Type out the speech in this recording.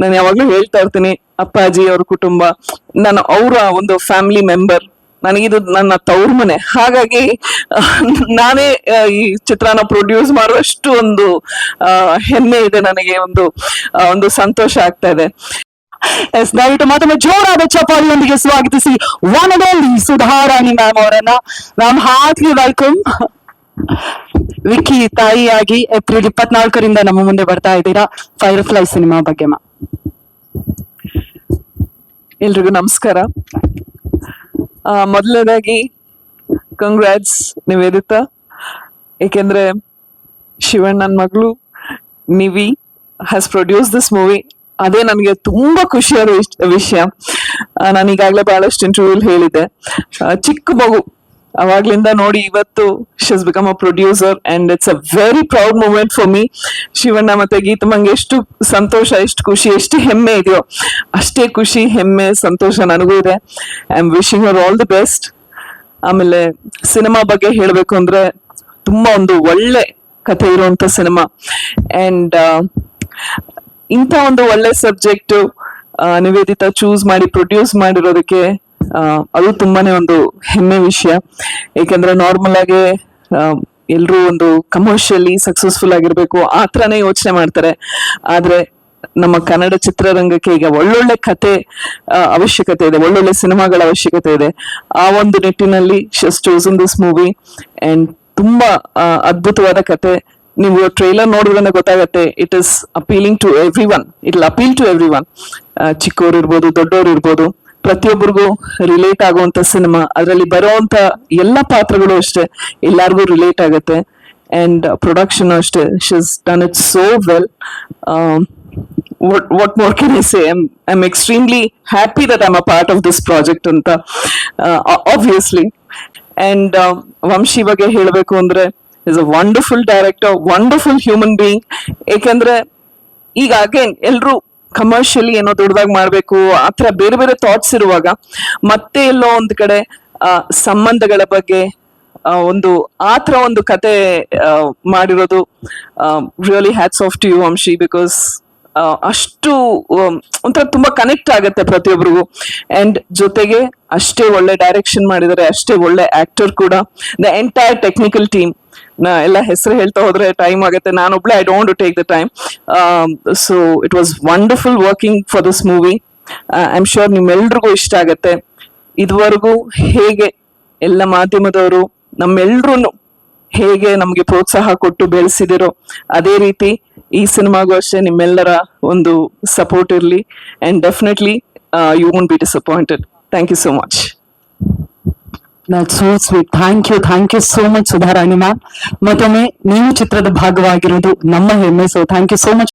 ನಾನು ಯಾವಾಗ್ಲೂ ಹೇಳ್ತಾ ಇರ್ತೀನಿ, ಅಪ್ಪಾಜಿ ಅವ್ರ ಕುಟುಂಬ ನಾನು ಅವರ ಒಂದು ಫ್ಯಾಮಿಲಿ ಮೆಂಬರ್ ನನಗಿದು ನನ್ನ ತವ್ರ ಮನೆ ಹಾಗಾಗಿ, ನಾನೇ ಈ ಚಿತ್ರಾನ ಪ್ರೊಡ್ಯೂಸ್ ಮಾಡುವಷ್ಟು ಒಂದು ಹೆಮ್ಮೆ ಇದೆ ನನಗೆ, ಒಂದು ಒಂದು ಸಂತೋಷ ಆಗ್ತಾ ಇದೆ. ಎಸ್, ದಯವಿಟ್ಟು ಮತ್ತೊಮ್ಮೆ ಜೋರಾದ ಚಪಾಲಿಯೊಂದಿಗೆ ಸ್ವಾಗತಿಸಿ ಒನ್ ಅಂಡ್ ಸುಧಾರಾಣಿ ಮ್ಯಾಮ್ ಅವರನ್ನ. ಮ್ಯಾಮ್ ಹಾರ್ಟ್ಲಿ ವೆಲ್ಕಮ್ ವಿಕ್ಕಿ ತಾಯಿಯಾಗಿ ಏಪ್ರಿಲ್ ಇಪ್ಪತ್ನಾಲ್ಕರಿಂದ ನಮ್ಮ ಮುಂದೆ ಬರ್ತಾ ಇದ್ದೀರಾ. ಫೈರ್ ಫ್ಲೈ ಸಿನಿಮಾ ಬಗ್ಗೆ ಮ್ಯಾಮ್ ಎಲ್ರಿಗೂ ನಮಸ್ಕಾರ. ಮೊದಲನೇದಾಗಿ ಕಂಗ್ರಾಟ್ಸ್ ನಿವೇದಿತಾ. ಏಕೆಂದ್ರೆ ಶಿವಣ್ಣನ ಮಗಳು, Nivi has produce this movie ಅದೇ ನನಗೆ ತುಂಬಾ ಖುಷಿಯಾದ ವಿಷ್- ವಿಷಯ. ನಾನು ಈಗಾಗಲೇ ಬಹಳಷ್ಟು ಇಂಟರ್ವ್ಯೂಲ್ ಹೇಳಿದ್ದೆ. ಚಿಕ್ಕ ಮಗು. ಅವಾಗ್ಲಿಂದ ನೋಡಿ ಇವತ್ತು she's become a producer and it's a very proud moment for me Shivanna ಮತ್ತೆ ಗೀತಮಂಗೆ ಎಷ್ಟು ಸಂತೋಷ, ಎಷ್ಟು ಖುಷಿ, ಎಷ್ಟು ಹೆಮ್ಮೆ ಇದೆಯೋ ಅಷ್ಟೇ ಖುಷಿ, ಹೆಮ್ಮೆ, ಸಂತೋಷ ನನಗೂ ಇದೆ. I am wishing hour all the best ಆಮೇಲೆ ಸಿನಿಮಾ ಬಗ್ಗೆ ಹೇಳಬೇಕು ಅಂದ್ರೆ ತುಂಬಾ ಒಂದು ಒಳ್ಳೆ ಕಥೆ ಇರುವಂತ ಸಿನಿಮಾ. ಅಂಡ್ ಇಂಥ ಒಂದು ಒಳ್ಳೆ ಸಬ್ಜೆಕ್ಟ್ ನಿವೇದಿತ ಚೂಸ್ ಮಾಡಿ ಪ್ರೊಡ್ಯೂಸ್ ಮಾಡಿರೋದಕ್ಕೆ ಅದು ತುಂಬಾನೇ ಒಂದು ಹೆಮ್ಮೆ ವಿಷಯ. ಏಕೆಂದ್ರೆ ನಾರ್ಮಲ್ ಆಗಿ ಎಲ್ಲರೂ ಒಂದು ಕಮರ್ಷಿಯಲಿ ಸಕ್ಸಸ್ಫುಲ್ ಆಗಿರ್ಬೇಕು, ಆ ಥರನೇ ಯೋಚನೆ ಮಾಡ್ತಾರೆ. ಆದ್ರೆ ನಮ್ಮ ಕನ್ನಡ ಚಿತ್ರರಂಗಕ್ಕೆ ಈಗ ಒಳ್ಳೊಳ್ಳೆ ಕತೆ ಅವಶ್ಯಕತೆ ಇದೆ, ಒಳ್ಳೊಳ್ಳೆ ಸಿನಿಮಾಗಳ ಅವಶ್ಯಕತೆ ಇದೆ. ಆ ಒಂದು ನಿಟ್ಟಿನಲ್ಲಿ she's chosen this movie and ತುಂಬಾ ಅದ್ಭುತವಾದ ಕತೆ. ನೀವು ಟ್ರೈಲರ್ ನೋಡಿದ್ರೆ ಗೊತ್ತಾಗತ್ತೆ it is appealing to everyone it appeal to everyone ಚಿಕ್ಕವ್ರು ಇರ್ಬೋದು, ದೊಡ್ಡವರು ಇರ್ಬೋದು. ಪ್ರತಿಯೊಬ್ಬರಿಗೂ ರಿಲೇಟ್ ಆಗುವಂತ ಸಿನಿಮಾ ಅದರಲ್ಲಿ ಬರುವಂತ ಎಲ್ಲ ಪಾತ್ರಗಳು ಅಷ್ಟೇ ಎಲ್ಲಾರ್ಗೂ ರಿಲೇಟ್ ಆಗುತ್ತೆ. ಅಂಡ್ ಪ್ರೊಡಕ್ಷನ್ ಅಷ್ಟೇ. She's done it so well what what more can I say? I'm extremely happy that I'm a part of this project ಅಂತ ಆಬ್ವಿಯಸ್ಲಿ uh, ವಂಶಿ ಬಗ್ಗೆ ಹೇಳಬೇಕು ಅಂದ್ರೆ is a wonderful director wonderful human being ಏಕೆಂದ್ರೆ ಈಗ again ಎಲ್ರು commercially ಏನೋ ದೊಡ್ಡದಾಗಿ ಆ ಆತರ ಬೇರೆ ಬೇರೆ ಥಾಟ್ಸ್ ಇರುವಾಗ ಮತ್ತೆ ಎಲ್ಲೋ ಒಂದು ಕಡೆ ಸಂಬಂಧಗಳ ಬಗ್ಗೆ ಆ, ಒಂದು ಆತರ ಒಂದು ಕತೆ ಮಾಡಿರೋದು really hats off to you Vamshi because ಅಷ್ಟು ಒಂಥರ ತುಂಬಾ ಕನೆಕ್ಟ್ ಆಗುತ್ತೆ ಪ್ರತಿಯೊಬ್ಬರಿಗೂ ಅಂಡ್ ಜೊತೆಗೆ ಅಷ್ಟೇ ಒಳ್ಳೆ ಡೈರೆಕ್ಷನ್ ಮಾಡಿದ್ದಾರೆ ಅಷ್ಟೇ ಒಳ್ಳೆ ಆಕ್ಟರ್ ಕೂಡ. ದ ಎಂಟೈರ್ ಟೆಕ್ನಿಕಲ್ ಟೀಮ್ ನಾ ಎಲ್ಲ ಹೆಸರು ಹೇಳ್ತಾ ಹೋದ್ರೆ ಟೈಮ್ ಆಗುತ್ತೆ. ನಾನೊಬ್ಳೆ I don't take the time so it was wonderful working for this movie I am sure ನಿಮ್ಮೆಲ್ರಿಗೂ ಇಷ್ಟ ಆಗತ್ತೆ. ಇದುವರೆಗೂ ಹೇಗೆ ಎಲ್ಲ ಮಾಧ್ಯಮದವರು ನಮ್ಮೆಲ್ರೂ ಹೇಗೆ ನಮಗೆ ಪ್ರೋತ್ಸಾಹ ಕೊಟ್ಟು ಬೆಳೆಸಿದಿರೋ ಅದೇ ರೀತಿ ಈ ಸಿನಿಮಾಗೂ ಅಷ್ಟೇ ನಿಮ್ಮೆಲ್ಲರ ಒಂದು ಸಪೋರ್ಟ್ ಇರಲಿ and definitely you won't be disappointed thank you so much so sweet thank you thank you so much Sudharani ma'am ಮತ್ತೊಮ್ಮೆ ನೀವು ಚಿತ್ರದ ಭಾಗವಾಗಿರೋದು ನಮ್ಮ ಹೆಮ್ಮೆ so thank you so much